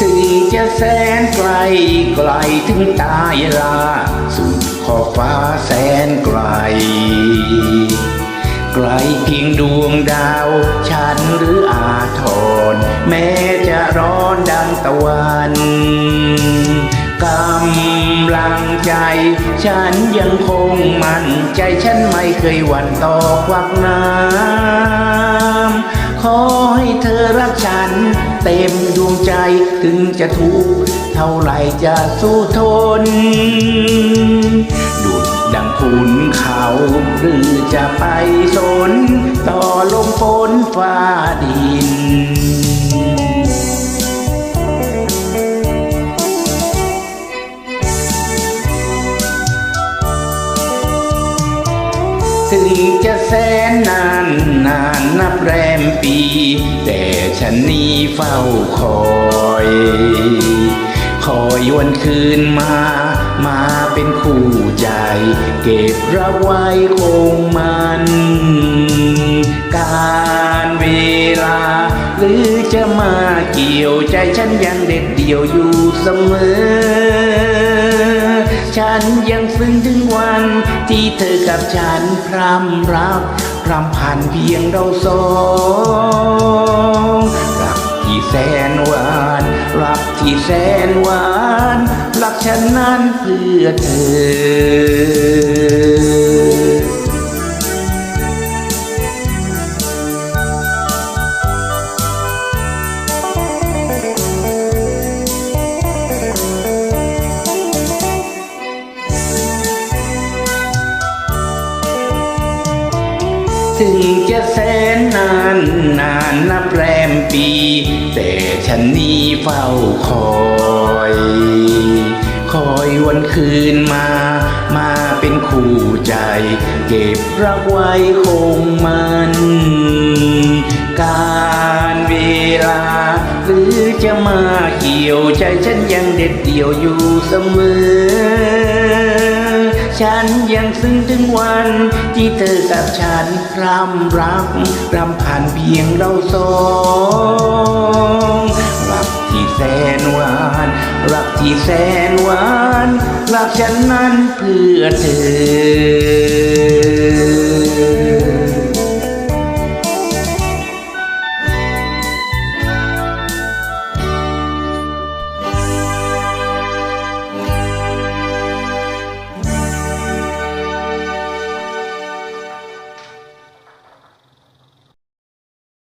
ถึงจะแสนไกลไกลถึงตายลา สุดขอบฟ้าแสนไกล ไกลเพียงดวงดาว ฉันหรืออาทรแม้จะร้อนดังตะวันกำลังใจ ฉันยังคงมั่นใจฉันไม่เคยหวั่นต่อควักน้ำขอให้เธอรักฉัน เต็มดวงใจถึงจะทุกข์เท่าไหร่จะสู้ทน ดุดดังขุนเขาหรือจะไปสน ต่อลมฝนฟ้าดินถึงจะแสนนานนานนับแรมปี นี้เฝ้าคอย คอยวันคืนมา มาเป็นคู่ใจ เก็บรักไว้คงมัน การเวลา หรือจะมาเกี่ยวใจฉันยังเด็ดเดี่ยวอยู่เสมอ ฉันยังซึ้งถึงวันที่เธอกับฉันพรำรักพรำผ่านเพียงเราสอง รักที่แสนหวานรักฉันนั้นเพื่อเธอถึงจะแสนนานนานนับแรมปี ฉันนี้เฝ้าคอย คอยวันคืนมา มาเป็นคู่ใจ เก็บรักไว้คงมัน การเวลา หรือจะมาเกี่ยวใจฉันยังเด็ดเดี่ยวอยู่เสมอฉันยังซึ้งถึงวันที่เธอกับฉันรำรักรำผ่านเพียงเราสอง แสนหวาน รักที่แสนหวาน รักฉันนั้นเพื่อเธอ